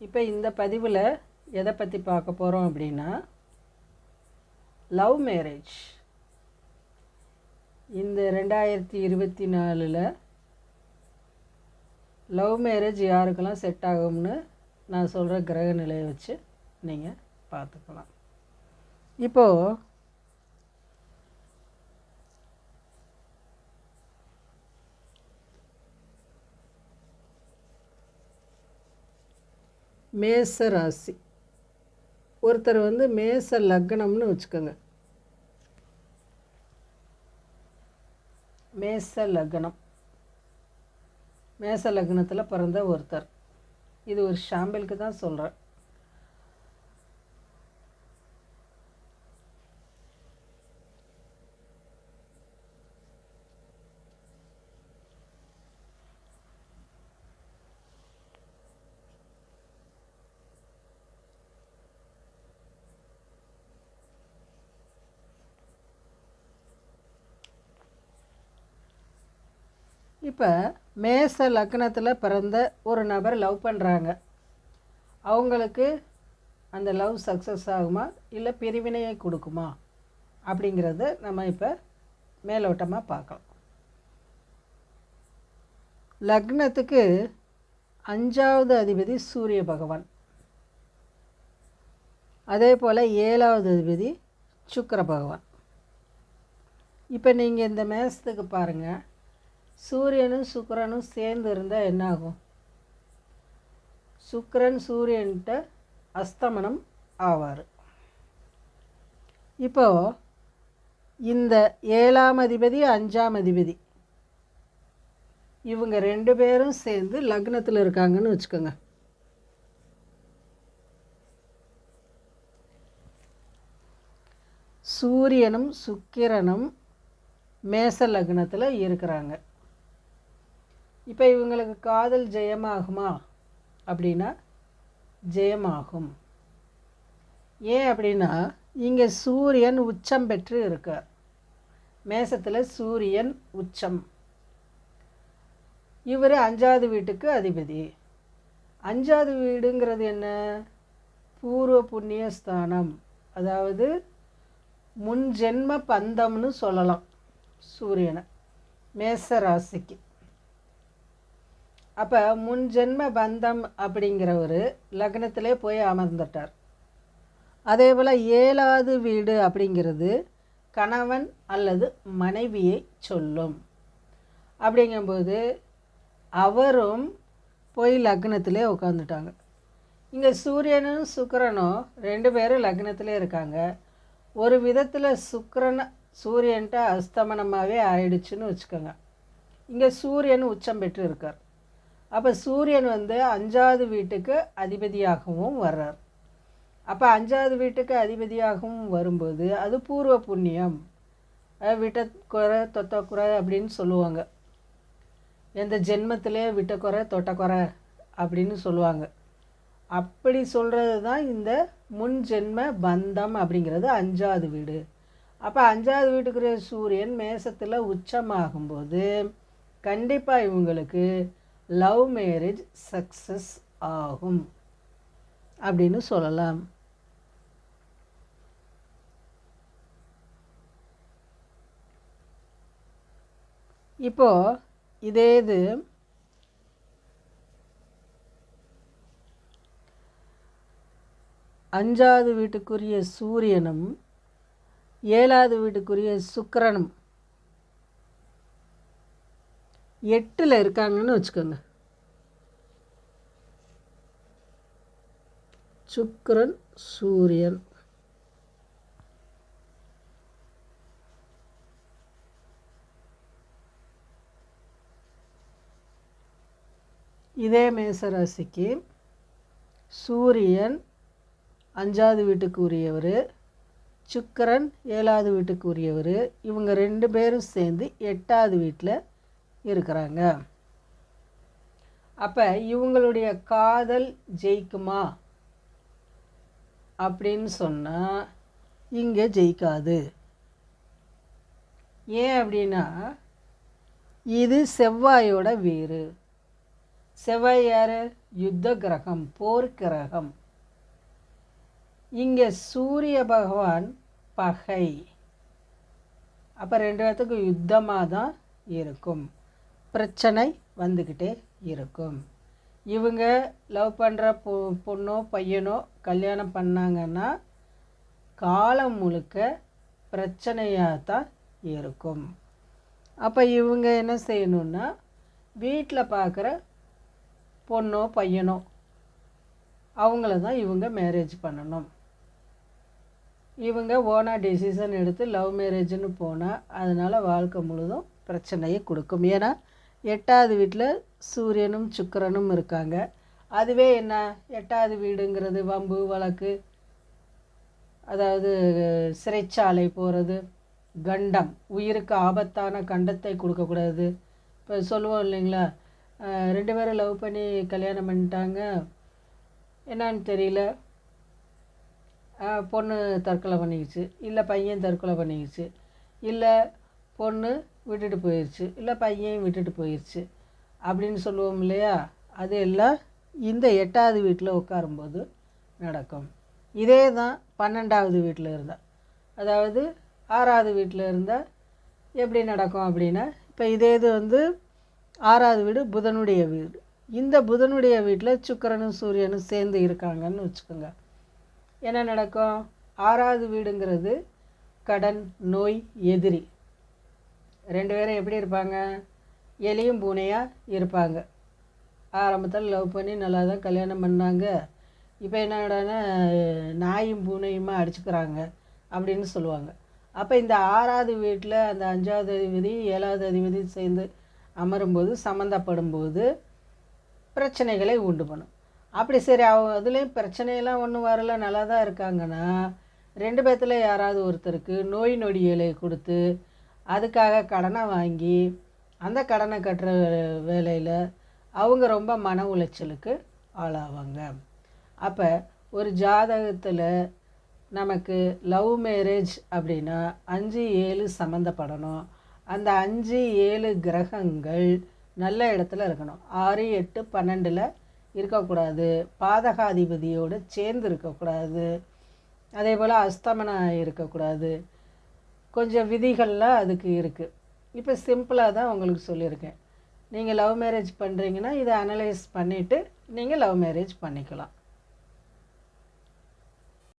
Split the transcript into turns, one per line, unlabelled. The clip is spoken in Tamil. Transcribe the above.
இப்போ இந்த பதிவில் எதை பற்றி பார்க்க போகிறோம் அப்படின்னா லவ் மேரேஜ் இந்த ரெண்டாயிரத்தி இருபத்தி நாலில் லவ் மேரேஜ் யாருக்கெல்லாம் செட் ஆகும்னு நான் சொல்கிற கிரக நிலையை வச்சு நீங்கள் பார்த்துக்கலாம். இப்போது மேச ராசி ஒருத்தர் வந்து மேச லக்னம்னு வச்சுக்கோங்க. மேச லக்னம். மேச லக்னத்தில் பிறந்த ஒருத்தர். இது ஒரு ஷாம்பிளுக்கு தான் சொல்கிறேன் இப்போ மேச லக்னத்தில் பிறந்த ஒரு நபர் லவ் பண்ணுறாங்க அவங்களுக்கு அந்த லவ் சக்ஸஸ் ஆகுமா? இல்லை பிரிவினையை கொடுக்குமா? அப்படிங்கிறத நம்ம இப்போ மேலோட்டமாக பார்க்கலாம். லக்னத்துக்கு அஞ்சாவது அதிபதி சூரிய பகவான். அதே போல் ஏழாவது அதிபதி சுக்கர பகவான். இப்போ நீங்கள் இந்த மேசத்துக்கு பாருங்கள் சூரியனும் சுக்கரனும் சேர்ந்து இருந்தால் என்னாகும்? சுக்கரன் சுக்கிரன் சூரியன்கிட்ட அஸ்தமனம் ஆவார். இப்போ இந்த ஏழாம் அதிபதி அஞ்சாம் அதிபதி இவங்க ரெண்டு பேரும் சேர்ந்து லக்னத்தில் இருக்காங்கன்னு வச்சுக்கோங்க. சூரியனும் சுக்கிரனும் மேச லக்னத்தில் இருக்கிறாங்க. இப்போ இவங்களுக்கு காதல் ஜெயமாகுமா? அப்படின்னா ஜெயமாகும். ஏன் அப்படின்னா இங்கே சூரியன் உச்சம் பெற்று இருக்கார். மேசத்தில் சூரியன் உச்சம். இவர் அஞ்சாவது வீட்டுக்கு அதிபதி. அஞ்சாவது வீடுங்கிறது என்ன? பூர்வ புண்ணிய ஸ்தானம். அதாவது முன் ஜென்ம பந்தம்னு சொல்லலாம் சூரியனை. மேச ராசிக்கு அப்போ முன் ஜென்ம பந்தம் அப்படிங்கிறவர் லக்னத்திலே போய் அமர்ந்துட்டார். அதே போல் ஏழாவது வீடு அப்படிங்கிறது கணவன் அல்லது மனைவியை சொல்லும். அப்படிங்கும்போது அவரும் போய் லக்னத்திலே உட்காந்துட்டாங்க இங்கே சூரியனும் சுக்கரனும் ரெண்டு பேரும் லக்னத்திலே இருக்காங்க. ஒரு விதத்தில் சுக்கரன் சூரியன்ட்ட அஸ்தமனமாகவே ஆயிடுச்சுன்னு வச்சுக்கோங்க. இங்கே சூரியன் உச்சம் பெற்று இருக்கார். அப்போ சூரியன் வந்து அஞ்சாவது வீட்டுக்கு அதிபதியாகவும் வர்றார். அப்போ அஞ்சாவது வீட்டுக்கு அதிபதியாகவும் வரும்போது அது பூர்வ புண்ணியம். விட்ட குறை குறை அப்படின்னு சொல்லுவாங்க. எந்த ஜென்மத்திலே விட்டக்குறை தொட்டக்குறை தொட்ட குறை அப்படின்னு சொல்லுவாங்க. அப்படி சொல்கிறது தான் இந்த முன் ஜென்ம பந்தம் அப்படிங்கிறது அஞ்சாவது வீடு. அப்போ அஞ்சாவது வீட்டுக்குரிய சூரியன் மேசத்தில் உச்சமாகும்போது கண்டிப்பாக இவங்களுக்கு லவ் மேரேஜ் சக்ஸஸ் ஆகும் அப்படின்னு சொல்லலாம். இப்போ இதே இது அஞ்சாவது வீட்டுக்குரிய சூரியனும் ஏழாவது வீட்டுக்குரிய சுக்கரனும் எட்டில் இருக்காங்கன்னு வச்சுக்கோங்க. சுக்கரன் சூரியன். இதே மேசராசிக்கு சூரியன் அஞ்சாவது வீட்டுக்கு உரியவர் சுக்கரன் ஏழாவது வீட்டுக்கு உரியவர் இவங்க ரெண்டு பேரும் சேர்ந்து எட்டாவது வீட்டில் இருக்கிறாங்க. அப்போ இவங்களுடைய காதல் ஜெயிக்குமா? அப்படின்னு சொன்னால் இங்கே ஜெயிக்காது. ஏன் அப்படின்னா இது செவ்வாயோட வேறு. செவ்வாய் யார்? யுத்த கிரகம் போர் கிரகம். இங்கே சூரிய பகவான் பகை. அப்போ ரெண்டு பேர்த்துக்கும் யுத்தமாக தான் இருக்கும். பிரச்சனை வந்துக்கிட்டே இருக்கும். இவங்க லவ் பண்ணுற பொ பொண்ணோ பையனோ கல்யாணம் பண்ணாங்கன்னா காலம் முழுக்க பிரச்சனையாக தான் இருக்கும். அப்போ இவங்க என்ன செய்யணுன்னா வீட்டில் பார்க்குற பொண்ணோ பையனோ அவங்கள தான் இவங்க மேரேஜ் பண்ணணும். இவங்க ஓனாக டெசிஷன் எடுத்து லவ் மேரேஜ்னு போனால் அதனால் வாழ்க்கை முழுதும் பிரச்சனையை கொடுக்கும். ஏன்னா எட்டாவது வீட்டில் சூரியனும் சுக்கிரனும் இருக்காங்க. அதுவே என்ன? எட்டாவது வீடுங்கிறது வம்பு வழக்கு. அதாவது சிறைச்சாலை போகிறது கண்டம். உயிருக்கு ஆபத்தான கண்டத்தை கொடுக்கக்கூடாது. இப்போ சொல்லுவோம் இல்லைங்களா? ரெண்டு பேரும் லவ் பண்ணி கல்யாணம் பண்ணிட்டாங்க. என்னன்னு தெரியல. பொண்ணு தற்கொலை பண்ணிக்கிச்சு. இல்லை பையன் தற்கொலை பண்ணிக்கிச்சு. இல்லை பொண்ணு விட்டுட்டு போயிடுச்சு இல்லை பையன் விட்டுட்டு போயிடுச்சு அப்படின்னு சொல்லுவோம் இல்லையா? அது எல்லாம் இந்த எட்டாவது வீட்டில் உட்காரும்போது நடக்கும். இதே தான் பன்னெண்டாவது வீட்டில் இருந்தால் அதாவது ஆறாவது வீட்டில் இருந்தால் எப்படி நடக்கும் அப்படின்னா இப்போ இதே இது வந்து ஆறாவது வீடு புதனுடைய வீடு. இந்த புதனுடைய வீட்டில் சுக்கிரனும் சூரியனும் சேர்ந்து இருக்காங்கன்னு வச்சுக்கோங்க. என்ன நடக்கும்? ஆறாவது வீடுங்கிறது கடன் நோய் எதிரி. ரெண்டு பேரும் எப்படி இருப்பாங்க? எலியும் பூனையாக இருப்பாங்க. ஆரம்பத்தில் லவ் பண்ணி நல்லா தான் கல்யாணம் பண்ணாங்க. இப்போ என்னடான்னா நாயும் பூனையுமா அடிச்சுக்கிறாங்க அப்படின்னு சொல்லுவாங்க. அப்போ இந்த ஆறாவது வீட்டில் அந்த அஞ்சாவது அதிபதி ஏழாவது அதிபதி சேர்ந்து அமரும்போது சம்மந்தப்படும்போது பிரச்சனைகளை உண்டு பண்ணும். அப்படி சரி அவங்க அதுலேயும் பிரச்சனையெல்லாம் ஒன்றும் வரல நல்லா தான் இருக்காங்கன்னா ரெண்டு பேர்த்தில் யாராவது ஒருத்தருக்கு நோய் நொடிகளை கொடுத்து அதுக்காக கடனை வாங்கி அந்த கடனை கட்டுற வேலையில் அவங்க ரொம்ப மன உளைச்சலுக்கு ஆளாவாங்க. அப்போ ஒரு ஜாதகத்தில் நமக்கு லவ் மேரேஜ் அப்படின்னா அஞ்சு ஏழு சம்மந்தப்படணும் அந்த அஞ்சு ஏழு கிரகங்கள் நல்ல இடத்துல இருக்கணும். ஆறு எட்டு பன்னெண்டில் இருக்கக்கூடாது. பாதகாதிபதியோடு சேர்ந்து இருக்கக்கூடாது. அதே போல் அஸ்தமனம் இருக்கக்கூடாது. கொஞ்சம் விதிகள்லாம் அதுக்கு இருக்குது இப்போ சிம்பிளாக தான் உங்களுக்கு சொல்லியிருக்கேன். நீங்கள் லவ் மேரேஜ் பண்ணுறீங்கன்னா இதை அனலைஸ் பண்ணிவிட்டு நீங்கள் லவ் மேரேஜ் பண்ணிக்கலாம்.